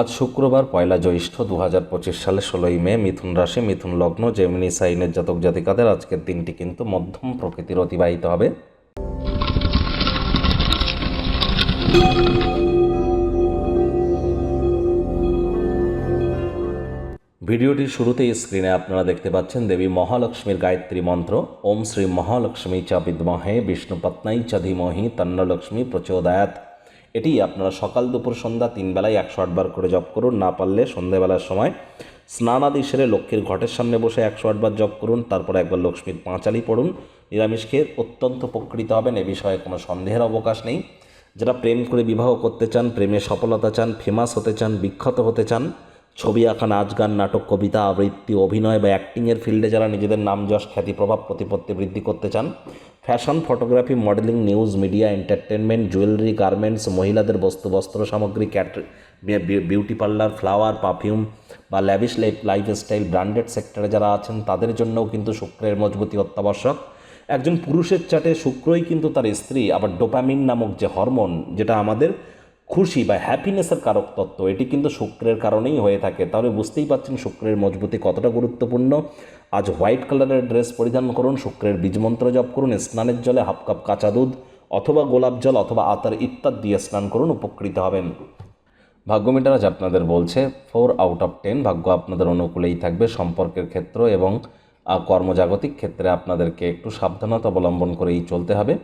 আজ শুক্রবার পয়লা জ্যৈষ্ঠ দু হাজার পঁচিশ সালে ষোলোই মে মিথুন রাশি, মিথুন লগ্ন জেমিনি সাইনের জাতক জাতিকাদের আজকের দিনটি কিন্তু মধ্যম প্রকৃতির অতিবাহিত হবে। ভিডিওটির শুরুতেই স্ক্রিনে আপনারা দেখতে পাচ্ছেন দেবী মহালক্ষ্মীর গায়ত্রী মন্ত্র। ওম শ্রী মহালক্ষ্মী চ বিদ্মহে বিষ্ণুপত্নাই চ ধীমহি, তন্নলক্ষ্মী প্রচোদয়াত এটি আপনারা সকাল, দুপুর, সন্ধ্যা তিন বেলায় একশো আটবার করে জপ করুন। না পারলে সন্ধ্যেবেলার সময় স্নানাদি সেরে লক্ষ্মীর ঘটের সামনে বসে একশো আটবার জপ করুন। তারপর একবার লক্ষ্মীর পাঁচালি পড়ুন। নিরামিষ খেয়ে অত্যন্ত উপকৃত হবেন। এ বিষয়ে কোনো সন্দেহের অবকাশ নেই। যারা প্রেম করে বিবাহ করতে চান, প্রেমে সফলতা চান ফেমাস হতে চান, বিখ্যাত হতে চান, ছবি আঁকা, নাচ গান, নাটক, কবিতা, আবৃত্তি, অভিনয় বা অ্যাক্টিংয়ের ফিল্ডে যারা নিজেদের নাম যশ, খ্যাতি, প্রভাব, প্রতিপত্তি বৃদ্ধি করতে চান fashion, photography, modelling, news, media entertainment jewellery, garments, মহিলাদের বস্তু বস্ত্র সামগ্রী ক্যাট বিউটি পার্লার, ফ্লাওয়ার, পারফিউম বা ল্যাভিশ লাইফ লাইফস্টাইল, ব্র্যান্ডেড সেক্টরে যারা আছেন, তাদের জন্যও কিন্তু শুক্রের মজবুতি অত্যাবশ্যক। একজন পুরুষের চাটে শুক্রই কিন্তু তার স্ত্রী, আবার ডোপামিন নামক যে হরমোন, যেটা আমাদের খুশি বা হ্যাপিনেসের কারক তত্ত্ব, এটি কিন্তু শুক্রের কারণেই হয়ে থাকে। তাহলে বুঝতেই পারছেন শুক্রের মজবুতি কতটা গুরুত্বপূর্ণ। আজ হোয়াইট কালারের ড্রেস পরিধান করুন, শুক্রের বীজমন্ত্র জপ করুন, স্নানের জলে হাফ কাপ কাঁচা দুধ অথবা গোলাপ জল অথবা আতার ইত্যাদি দিয়ে স্নান করুন, উপকৃত হবেন। ভাগ্য মিটার আজ আপনাদের বলছে, ফোর আউট অফ টেন ভাগ্য আপনাদের অনুকূলেই থাকবে সম্পর্কের ক্ষেত্র এবং কর্মজাগতিক ক্ষেত্রে আপনাদেরকে একটু সাবধানতা অবলম্বন করেই চলতে হবে।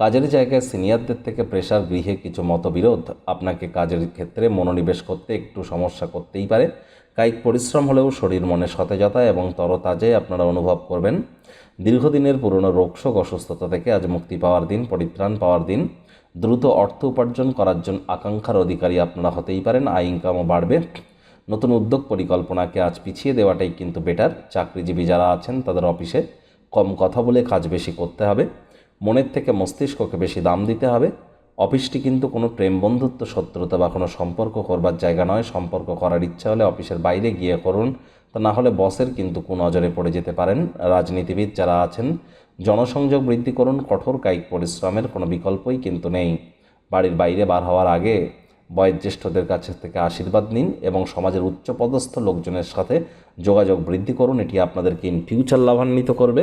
কাজের জায়গায় সিনিয়রদের থেকে প্রেশার গৃহে কিছু মতবিরোধ আপনাকে কাজের ক্ষেত্রে মনোনিবেশ করতে একটু সমস্যা করতেই পারে। কায়িক পরিশ্রম হলেও শরীর মনে সতেজতা এবং তরতাজে আপনারা অনুভব করবেন। দীর্ঘদিনের পুরনো রোগশোক অসুস্থতা থেকে আজ মুক্তি পাওয়ার দিন, পরিত্রাণ পাওয়ার দিন। দ্রুত অর্থ উপার্জন করার জন্য আকাঙ্ক্ষার অধিকারী আপনারা হতেই পারেন, আয় ইনকামও বাড়বে। নতুন উদ্যোগ পরিকল্পনাকে আজ পিছিয়ে দেওয়াটাই কিন্তু বেটার চাকরিজীবী যারা আছেন তাদের অফিসে কম কথা বলে কাজ বেশি করতে হবে। মনের থেকে মস্তিষ্ককে বেশি দাম দিতে হবে। অফিসটি কিন্তু কোনো প্রেম বন্ধুত্ব, শত্রুতা বা কোনো সম্পর্ক করবার জায়গা নয়। সম্পর্ক করার ইচ্ছা হলে অফিসের বাইরে গিয়ে করুন। তা না হলে বসের কিন্তু নজরে পড়ে যেতে পারেন। রাজনীতিবিদ যারা আছেন, জনসংযোগ বৃদ্ধি করুন। কঠোর কায়িক পরিশ্রমের কোনো বিকল্পই কিন্তু নেই। বাড়ির বাইরে বার হওয়ার আগে বয়োজ্যেষ্ঠদের কাছে থেকে আশীর্বাদ নিন এবং সমাজের উচ্চপদস্থ লোকজনের সাথে যোগাযোগ বৃদ্ধি করুন। এটি আপনাদেরকে ইন ফিউচার লাভান্বিত করবে।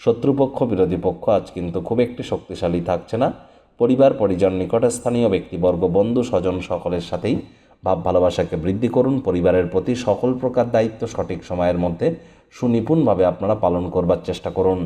শত্রুপক্ষ, বিরোধী পক্ষ আজ কিন্তু খুব একটি শক্তিশালী থাকছে না। পরিবার, পরিজন, নিকটস্থানীয় ব্যক্তিবর্গ, বন্ধু, স্বজন সকলের সাথেই ভাব ভালোবাসাকে বৃদ্ধি করুন। পরিবারের প্রতি সকল প্রকার দায়িত্ব সঠিক সময়ের মধ্যে সুনিপুণভাবে আপনারা পালন করবার চেষ্টা করুন।